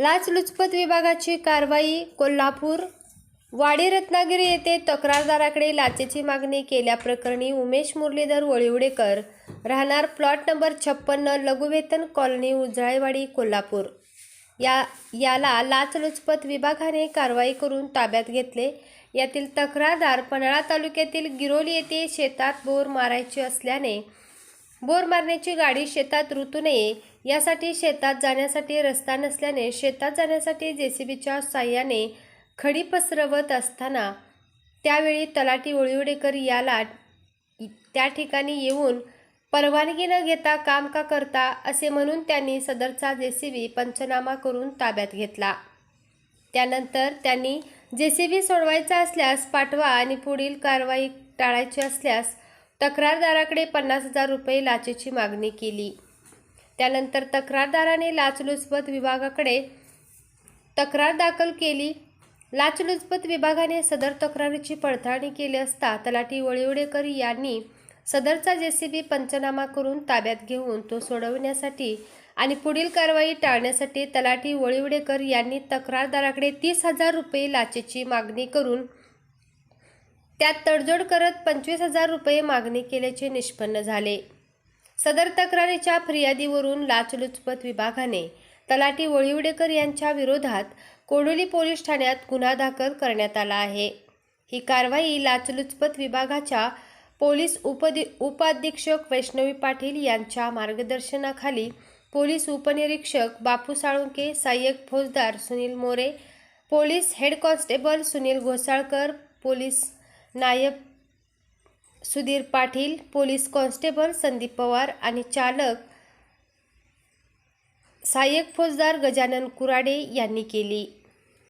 लाचलुचपत विभागाची कारवाई कोल्हापूर. वाडी रत्नागिरी येथे तक्रारदाराकडे लाचेची मागणी केल्याप्रकरणी उमेश मुरलीधर वळिवडेकर राहणार प्लॉट नंबर छप्पन्न लघुवेतन कॉलनी उजळेवाडी कोल्हापूर. या याला लाचलुचपत विभागाने कारवाई करून ताब्यात घेतले. यातील तक्रारदार पन्हाळा तालुक्यातील गिरोली येथे शेतात बोर मारायचे असल्याने बोर मारण्याची गाडी शेतात रुतू नये यासाठी शेतात जाण्यासाठी रस्ता नसल्याने शेतात जाण्यासाठी जेसीबीच्या साह्याने खडी पसरवत असताना त्यावेळी तलाठी ओळीवडेकर याला त्या ठिकाणी येऊन परवानगी न घेता काम का करता असे म्हणून त्यांनी सदरचा जेसीबी पंचनामा करून ताब्यात घेतला. त्यानंतर त्यांनी जेसीबी सोडवायचा असल्यास पाठवा आणि पुढील कारवाई टाळायची असल्यास तक्रारदाराकडे पन्नास हजार रुपये लाचेची मागणी केली. त्यानंतर तक्रारदाराने लाचलुचपत विभागाकडे तक्रार दाखल केली. लाचलुचपत विभागाने सदर तक्रारीची पडताळणी केली असता तलाठी वळिवडेकर यांनी सदरचा जेसीबी पंचनामा करून ताब्यात घेऊन तो सोडवण्यासाठी आणि पुढील कारवाई टाळण्यासाठी तलाठी वळिवडेकर यांनी तक्रारदाराकडे तीस हजार रुपये लाचेची मागणी करून त्यात तडजोड करत पंचवीस हजार रुपये मागणी केल्याचे निष्पन्न झाले. सदर तक्रारीच्या फिर्यादीवरून लाचलुचपत विभागाने तलाठी वळिवडेकर यांच्या विरोधात कोडोली पोलीस ठाण्यात गुन्हा दाखल करण्यात आला आहे. ही कारवाई लाचलुचपत विभागाच्या पोलीस उपदि उपाधीक्षक वैष्णवी पाटील यांच्या मार्गदर्शनाखाली पोलीस उपनिरीक्षक बापू साळुंके सहाय्यक फौजदार Sunil More police head constable Sunil Ghosalkar police नायब सुधीर पाटील पोलीस कॉन्स्टेबल संदीप पवार आणि चालक सहाय्यक फौजदार गजानन कुराडे यांनी केली.